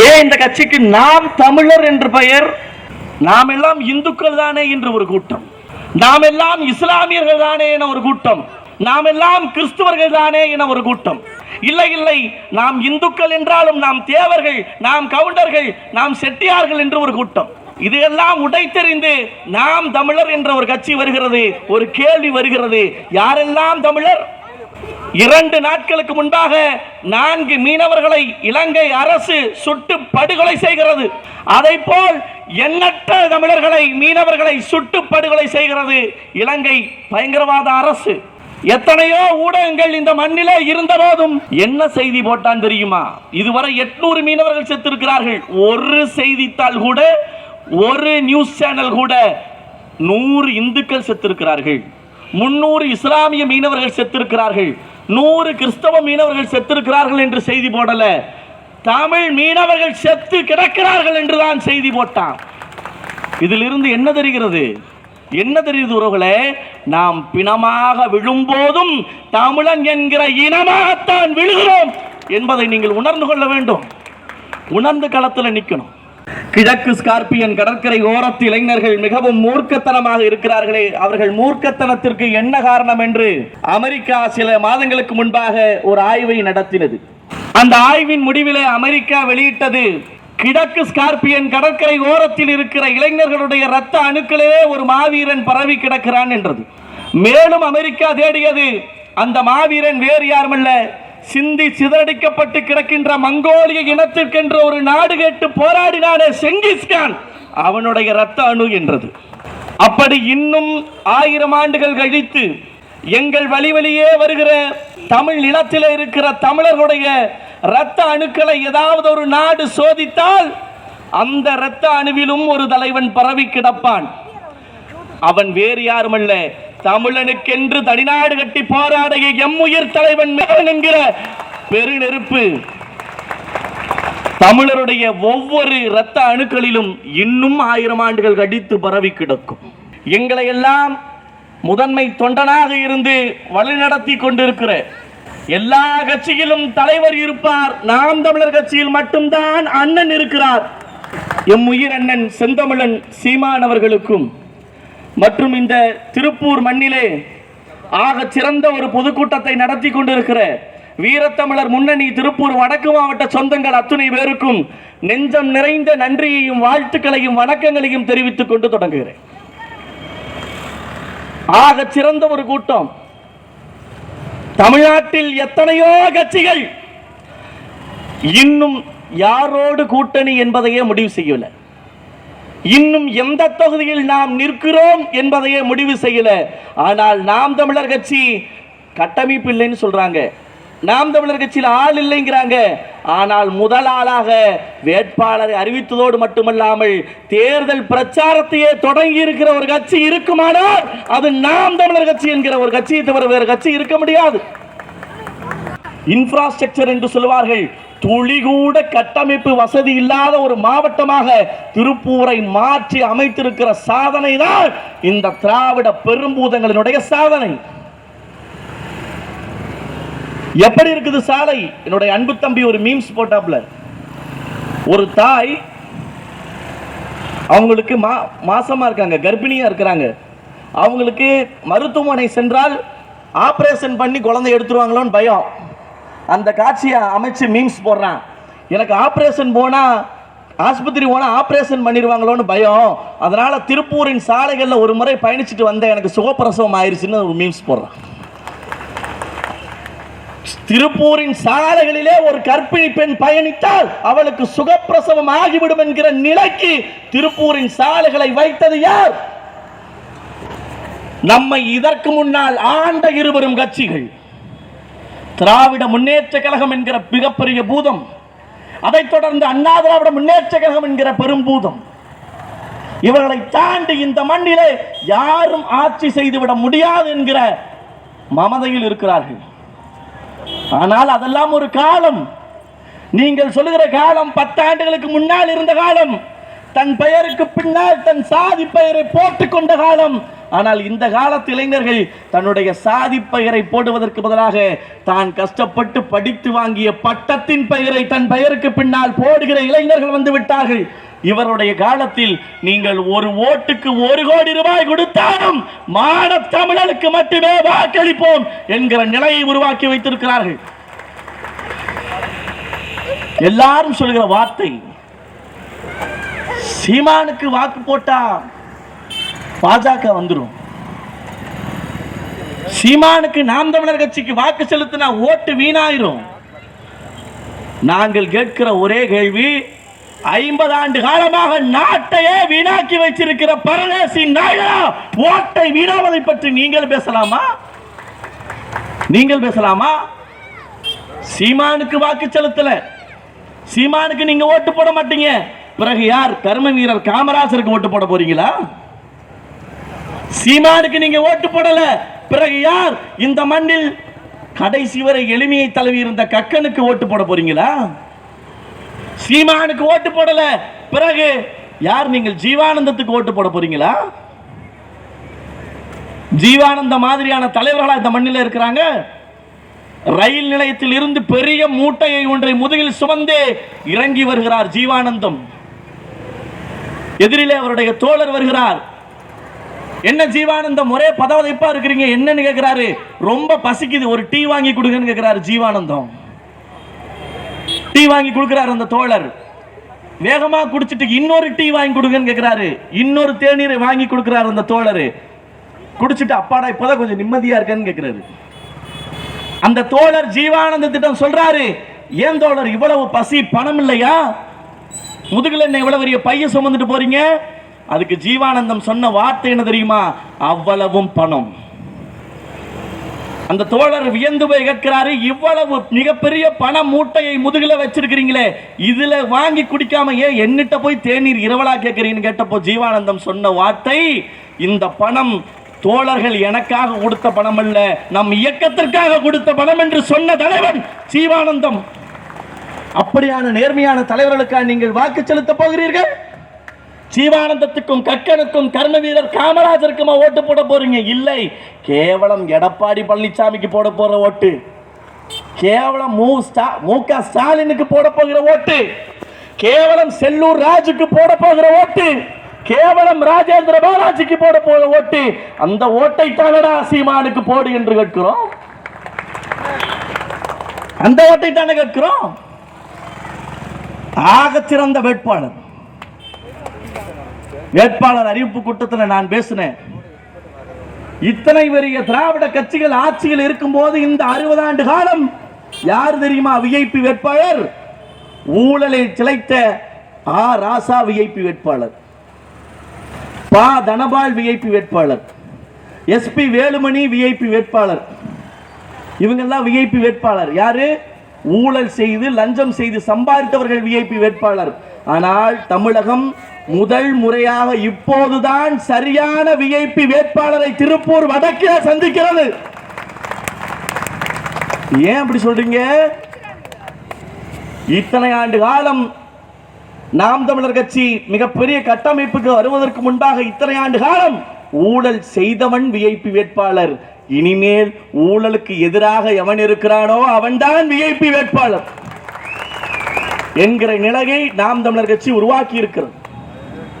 ஏன் இந்த கட்சிக்கு நாம் தமிழர் என்று பெயர்? நாம் எல்லாம் இந்துக்கள் தானே என்று ஒரு கூட்டம். நாம் எல்லாம் இஸ்லாமியர்கள் தானே என ஒரு கூட்டம். நாம் எல்லாம் கிறிஸ்துவர்கள் தானே என ஒரு கூட்டம். இல்லை இல்லை நாம் இந்துக்கள் என்றாலும் நாம் தேவர்கள் நாம் கவுண்டர்கள் நாம் செட்டியார்கள் என்று ஒரு கூட்டம். இதையெல்லாம் உடைத்தெறிந்து நாம் தமிழர் என்ற ஒரு கட்சி வருகிறது ஒரு கேள்வி வருகிறது யாரெல்லாம் தமிழர்? இரண்டு நாட்களுக்கு முன்பாக நான்கு மீனவர்களை இலங்கை அரசு சுட்டு படுகொலை செய்கிறது. அதை போல் எண்ணற்ற தமிழர்களை மீனவர்களை சுட்டு படுகொலை செய்கிறது இலங்கை பயங்கரவாத அரசு. எத்தனையோ ஊடகங்கள் இந்த மண்ணிலே இருந்தபோதும் என்ன செய்தி போட்டான் தெரியுமா? இதுவரை எட்நூறு மீனவர்கள் செத்திருக்கிறார்கள். ஒரு செய்தித்தாள் கூட ஒரு நியூஸ் சேனல் கூட நூறு இந்துக்கள் செத்திருக்கிறார்கள். முன்னூறு இஸ்லாமிய மீனவர்கள் செத்திருக்கிறார்கள். நூறு கிறிஸ்தவ மீனவர்கள் செத்திருக்கிறார்கள் என்று செய்தி போடல. தமிழ் மீனவர்கள் செத்து கிடக்கிறார்கள் என்று தான் செய்தி போட்டான். இதிலிருந்து என்ன தெரிகிறது? என்ன தெரியுது உறவுகளே? நாம் பிணமாக விழும்போதும் தமிழன் என்கிற இனமாகத்தான் விழுகிறோம் என்பதை நீங்கள் உணர்ந்து கொள்ள வேண்டும். உணர்ந்து களத்தில் நிற்கணும் கிழக்கு ஸ்கார்பியன் கடற்கரை ஓரத்து இளைஞர்கள் மிகவும் மூர்க்கத்தனமாக இருக்கிறார்களே. அவர்கள் மூர்க்கத்தனத்திற்கு என்ன காரணம் என்று அமெரிக்கா சில மாதங்களுக்கு முன்பாக ஒரு ஆய்வை நடத்தினது. அந்த ஆய்வின் முடிவிலே அமெரிக்கா வெளியிட்டது கிழக்கு ஸ்கார்பியன் கடற்கரை ஓரத்தில் இருக்கிற இளைஞர்களுடைய இரத்த அணுக்களே ஒரு மாவீரன் பரவி கிடக்கிறான் என்றது. மேலும் அமெரிக்கா தேடியது அந்த மாவீரன் வேறு யாருமல்ல சிந்தி சிதறடிக்கப்பட்டு கிடக்கின்ற மங்கோலிய இனத்திற்கென்று ஒரு நாடு கேட்டு போராடினானே செங்கிஸ்கான் அவனுடைய இரத்த அணு என்றது. அப்படி இன்னும் ஆயிரம் ஆண்டுகள் கழித்து எங்கள் வழி வழியே வருகிற தமிழ் நிலத்தில் இருக்கிற தமிழர்களுடைய இரத்த அணுக்களை ஏதாவது ஒரு நாடு சோதித்தால் அந்த இரத்த அணுவிலும் ஒரு தலைவன் பரவி கிடப்பான். அவன் வேறு யாருமல்ல தமிழனுக்கென்று தனிநாடு கட்டி போராடிய எம்முயிர் தலைவன் மேலன் என்கிற பெருநெருப்பு. தமிழருடைய ஒவ்வொரு இரத்த அணுக்களிலும் இன்னும் ஆயிரம் ஆண்டுகள் கடித்து பரவி கிடக்கும். எங்களை எல்லாம் முதன்மை தொண்டனாக இருந்து வழிநடத்தி கொண்டிருக்கிற எல்லா கட்சியிலும் தலைவர் இருப்பார். நாம் தமிழர் கட்சியில் மட்டும்தான் அண்ணன் இருக்கிறார். எம் உயிர் அண்ணன் செந்தமிழன் சீமான் அவர்களுக்கும் மற்றும் இந்த திருப்பூர் மண்ணிலே ஆக சிறந்த ஒரு பொதுக்கூட்டத்தை நடத்தி கொண்டிருக்கிற வீரத்தமிழர் முன்னணி திருப்பூர் வடக்கு மாவட்ட சொந்தங்கள் அத்துணை பேருக்கும் நெஞ்சம் நிறைந்த நன்றியையும் வாழ்த்துக்களையும் வணக்கங்களையும் தெரிவித்துக் கொண்டு தொடங்குகிறேன். ஆக சிறந்த ஒரு கூட்டம். தமிழ்நாட்டில் எத்தனையோ கட்சிகள் இன்னும் யாரோடு கூட்டணி என்பதையே முடிவு செய்யவில்லை. இன்னும் எந்த தொகுதியில் நாம் நிற்கிறோம் என்பதையே முடிவு செய்யல. ஆனால் நாம் தமிழர் கட்சி கட்டமைப்பு இல்லைன்னு சொல்றாங்க. நாம் தமிழர் கட்சியில் ஆள் இல்லைங்கிறாங்க. ஆனால் முதல் ஆளாக வேட்பாளரை அறிவித்ததோடு மட்டுமல்லாமல் தேர்தல் பிரச்சாரத்தையே தொடங்கி இருக்கிற ஒரு கட்சி இருக்குமானால் அது நாம் தமிழர் கட்சி என்கிற ஒரு கட்சியை தவிர வேறு கட்சி இருக்க முடியாது. இன்ஃப்ராஸ்ட்ரக்சர் என்று சொல்வார்கள் துளி கூட கட்டமைப்பு வசதி இல்லாத ஒரு மாவட்டமாக திருப்பூரை மாற்றி அமைத்திருக்கிற சாதனை தான் இந்த திராவிட பெரும்பூதங்களினுடைய சாதனை. எப்படி இருக்குது சாலை? என்னுடைய அன்பு தம்பி ஒரு மீம்ஸ் போட்டாப்ல. ஒரு தாய் அவங்களுக்கு மா மாசமா இருக்காங்க கர்ப்பிணியா இருக்கிறாங்க. அவங்களுக்கு மருத்துவமனை சென்றால் ஆபரேஷன் பண்ணி குழந்தை எடுத்துருவாங்களோன்னு பயம். அந்த காட்சியை அமைச்சு மீம்ஸ் போடுறான். எனக்கு ஆப்ரேஷன் போனா ஆஸ்பத்திரி போனால் ஆப்ரேஷன் பண்ணிடுவாங்களோன்னு பயம். அதனால் திருப்பூரின் சாலைகளில் ஒரு முறை பயணிச்சுட்டு வந்தேன். எனக்கு சுகப்பிரசவம் ஆயிடுச்சுன்னு ஒரு மீம்ஸ் போடுறான். திருப்பூரின் சாலைகளிலே ஒரு கர்ப்பிணி பெண் பயணித்தால் அவளுக்கு சுகப்பிரசவம் ஆகிவிடும் என்கிற நிலைக்கு திருப்பூரின் சாலைகளை வைத்தது யார்? நம்மை இதற்கு முன்னால் ஆண்ட இருவரும் கட்சிகள். திராவிட முன்னேற்ற கழகம் என்கிற மிகப்பெரிய பூதம். அதைத் தொடர்ந்து அண்ணா திராவிட முன்னேற்ற கழகம் என்கிற பெரும்பூதம் இவர்களை தாண்டி இந்த மண்ணிலே யாரும் ஆட்சி செய்துவிட முடியாது என்கிற மமதையில் இருக்கிறார்கள். ஆனால் அதெல்லாம் ஒரு காலம். நீங்கள் சொல்லுகிற காலம் பத்தாண்டுகளுக்கு முன்னால் இருந்த காலம். தன் பெயருக்கு பின்னால் தன் சாதி பெயரை போட்டுக்கொண்ட காலம். ஆனால் இந்த காலத்து இளைஞர்கள் தன்னுடைய சாதி பெயரை போடுவதற்கு பதிலாக தான் கஷ்டப்பட்டு படித்து வாங்கிய பட்டத்தின் பெயரை தன் பெயருக்கு பின்னால் போடுகிற இளைஞர்கள் வந்து விட்டார்கள். இவருடைய காலத்தில் நீங்கள் ஒரு ஓட்டுக்கு ஒரு கோடி ரூபாய் கொடுத்தாலும் மான தமிழனுக்கு மட்டுமே வாக்களிப்போம் என்கிற நிலையை உருவாக்கி வைத்திருக்கிறார்கள். எல்லாரும் சொல்கிற வார்த்தை சீமானுக்கு வாக்கு போட்டா பாஜக வந்துடும் சீமானுக்கு நாம் தமிழர் கட்சிக்கு வாக்கு செலுத்தினா ஓட்டு வீணாயிரும். நாங்கள் கேட்கிற ஒரே கேள்வி ஐம்பது ஆண்டு காலமாக நாட்டையே வீணாக்கி வச்சிருக்கிற பரதேசி நாயனா ஓட்டை வீணாவதை பற்றி நீங்கள் பேசலாமா? நீங்கள் பேசலாமா? சீமானுக்கு வாக்கு செலுத்தல. சீமானுக்கு நீங்க ஓட்டு போட மாட்டீங்க. பிறகு யார்? கர்ம வீரர் காமராசருக்கு ஓட்டு போட போறீங்களா? சீமானுக்கு நீங்க ஓட்டு போடல. பிறகு யார் இந்த மண்ணில் கடைசி வரை எளிமையை தழுவி இருந்த கக்கனுக்கு ஓட்டு போட போறீங்களா? சீமானுக்கு ஓட்டு போடல. பிறகு யார் நீங்கள் ஜீவானந்தத்துக்கு ஓட்டு போட போறீங்களா? ஜீவானந்த மாதிரியான தலைவர்களா இந்த மண்ணில் இருக்கிறாங்க. ரயில் நிலையத்தில் இருந்து பெரிய மூட்டையை ஒன்றை முதுகில் சுமந்து இறங்கி வருகிறார் ஜீவானந்தம். எதிரிலே அவருடைய தோழர் வருகிறார். என்ன ஜீவானந்தம் ஒரே பதவதைப்பா இருக்கிறீங்க என்னன்னு கேட்கிறாரு ரொம்ப பசிக்குது ஒரு டீ வாங்கி கொடுங்கன்னு கேட்கிறாரு ஜீவானந்தம். டீ வாங்கி கொடுக்கிறாரு அந்த தோழர். வேகமா குடிச்சிட்டு இன்னொரு டீ வாங்கி கொடுங்கன்னு கேட்கிறாரு இன்னொரு தேநீரை வாங்கி கொடுக்கிறாரு அந்த தோழர். குடிச்சிட்டு அப்பாடா இப்போதான் கொஞ்சம் நிம்மதியா இருக்கேன்னு கேட்கிறாரு அந்த தோழர் ஜீவானந்தத்திடம் சொல்றாரு ஏன் தோழர் இவ்வளவு பசி பணம் இல்லையா? முதுகுல என்ன இவ்வளவு பெரிய பைய சுமந்துட்டு போறீங்க? அதுக்கு ஜீவானந்தம் சொன்ன வார்த்தை என்ன தெரியுமா? அவ்வளவும் பணம். அந்த தோழர் வியந்து போய் கேட்கிறாரு இவ்வளவு மிகப்பெரிய பண மூட்டையை முதுகில் வச்சிருக்கிறீங்களே இதுல வாங்கி குடிக்காம ஏன் என்னிட்ட போய் தேநீர் இரவலா கேட்கிறீங்கன்னு கேட்டப்போ ஜீவானந்தம் சொன்ன வார்த்தை இந்த பணம் தோழர்கள் எனக்காக கொடுத்த பணம் அல்ல நம் இயக்கத்திற்காக கொடுத்த பணம் என்று சொன்ன தலைவன் ஜீவானந்தம். அப்படியான நேர்மையான தலைவர்களுக்காக நீங்கள் வாக்கு செலுத்த போகிறீர்கள்? ஜீவானந்தத்துக்கும் கக்கனுக்கும் கர்ம வீரர் காமராஜருக்குமா ஓட்டு போட போறீங்க? இல்லை. கேவலம் எடப்பாடி பழனிசாமிக்கு போட போற ஓட்டு. கேவலம் மு ஸ்டா மு க ஸ்டாலினுக்கு போட போகிற ஓட்டு. கேவலம் செல்லூர் ராஜுக்கு போட போகிற ஓட்டு. கேவலம் ராஜேந்திர பாலாஜிக்கு போட போகிற ஓட்டு. அந்த ஓட்டை தானடா சீமானுக்கு போடு என்று கேட்கிறோம்? அந்த ஓட்டை தானே கேட்கிறோம்? ஆக சிறந்த வேட்பாளர். வேட்பாளர் அறிவிப்பு கூட்டத்தில் நான் பேசினேன். இத்தனை பெரிய திராவிட கட்சிகள் ஆட்சியில் இருக்கும்போது இந்த அறுபது ஆண்டு காலம் யார் தெரியுமா விஐபி வேட்பாளர்? ஊழலை சிலைத்த ஆ ராசா விஐபி வேட்பாளர். பா தனபால் விஐபி வேட்பாளர். எஸ்பி வேலுமணி விஐபி வேட்பாளர். இவங்கெல்லாம் விஐபி வேட்பாளர். யாரு? ஊழல் செய்து லஞ்சம் செய்து சம்பாதித்தவர்கள் விஐபி வேட்பாளர். ஆனால் தமிழகம் முதல் முறையாக இப்போதுதான் சரியான விஐபி வேட்பாளரை திருப்பூர் வடக்கே சந்திக்கிறது. ஏன் அப்படி சொல்றீங்க? இத்தனை ஆண்டு காலம் நாம் தமிழர் கட்சி மிகப்பெரிய கட்டமைப்புக்கு வருவதற்கு முன்பாக இத்தனை ஆண்டு காலம் ஊழல் செய்தவன் விஐபி வேட்பாளர். இனிமேல் ஊழலுக்கு எதிராக எவன் இருக்கிறானோ அவன்தான் விஐபி வேட்பாளர். என்கிற நிலையை நாம் தமிழர் கட்சி உருவாக்கி இருக்கிறது